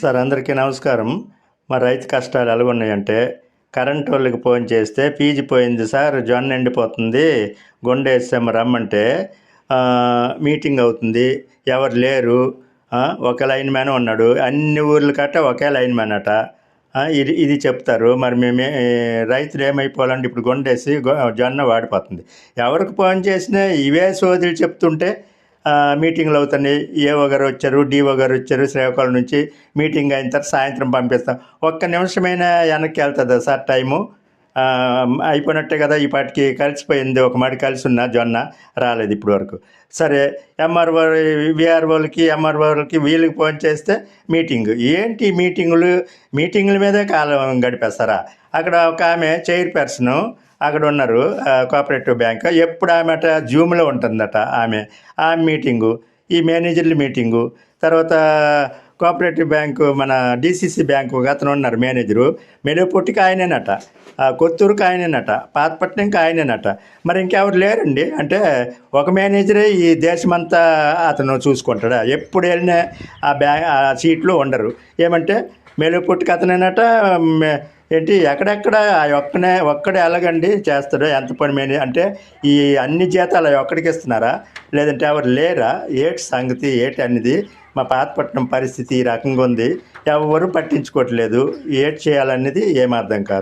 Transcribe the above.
Sir అందరికీ నమస్కారం. మా రైతు కష్టాలు ఎలాగున్నాయంటే కరెంట్ వాళ్ళకి ఫోన్ చేస్తే ఫీజు పోయింది సార్ జొన్న ఎండిపోతుంది గుండె రమ్మంటే మీటింగ్ అవుతుంది ఎవరు లేరు ఒక లైన్ మ్యాన్ ఉన్నాడు అన్ని ఊర్ల కట్ట ఒకే లైన్ మ్యాన్ అట. ఇది ఇది చెప్తారు. మరి మేమే రైతులు ఏమైపోవాలంటే ఇప్పుడు గుండేసి జొన్న వాడిపోతుంది. ఎవరికి ఫోన్ చేసినా ఇవే సోదరులు చెప్తుంటే మీటింగ్లు అవుతున్నాయి. ఏఓ గారు వచ్చారు డిఓ గారు వచ్చారు శ్రీకాకుళం నుంచి మీటింగ్ అయిన తర్వాత సాయంత్రం పంపిస్తాం. ఒక్క నిమిషమైనా వెనక్కి వెళ్తుందా సార్ టైము? అయిపోయినట్టే కదా ఈ పాటికి కలిసిపోయింది. ఒక మాడి కలిసి ఉన్న జొన్న రాలేదు ఇప్పటి వరకు. సరే ఎంఆర్ఓ విఆర్ఓలకి ఎంఆర్ఓలకి వీళ్ళకి ఫోన్ చేస్తే మీటింగ్. ఏంటి మీటింగులు? మీటింగుల మీదే కాలం గడిపేస్తారా? అక్కడ ఒక ఆమె చైర్పర్సను అక్కడ ఉన్నారు కోఆపరేటివ్ బ్యాంక్. ఎప్పుడు ఆమె అట? జూమ్లో ఉంటుందట ఆమె. ఆ మీటింగు ఈ మేనేజర్ల మీటింగు. తర్వాత కోఆపరేటివ్ బ్యాంకు మన డిసిసి బ్యాంకు అతను ఉన్నారు మేనేజరు. మెలుపుట్టికి ఆయనేనట ఆ, కొత్తూరుకి ఆయనేనట పాతపట్నంకి ఆయనేనట. మరి ఇంకెవరు లేరండి? అంటే ఒక మేనేజరే ఈ దేశమంతా అతను చూసుకుంటాడా? ఎప్పుడు వెళ్ళినా ఆ బ్యా ఆ సీట్లో ఉండరు. ఏమంటే మెలుపుట్టికి అతనేనట మే- ఏంటి ఎక్కడెక్కడ ఆ ఒక్కనే ఒక్కడే ఎలాగండి చేస్తాడు ఎంత పని మేనే అంటే ఈ అన్ని జీతాలు ఒక్కడికి ఇస్తున్నారా? లేదంటే ఎవరు లేరా? ఏటి సంగతి? ఏటి అనేది మా పాతపట్నం పరిస్థితి ఈ రకంగా ఉంది. ఎవరు పట్టించుకోవట్లేదు. ఏటి చేయాలనేది ఏం అర్థం కాదు.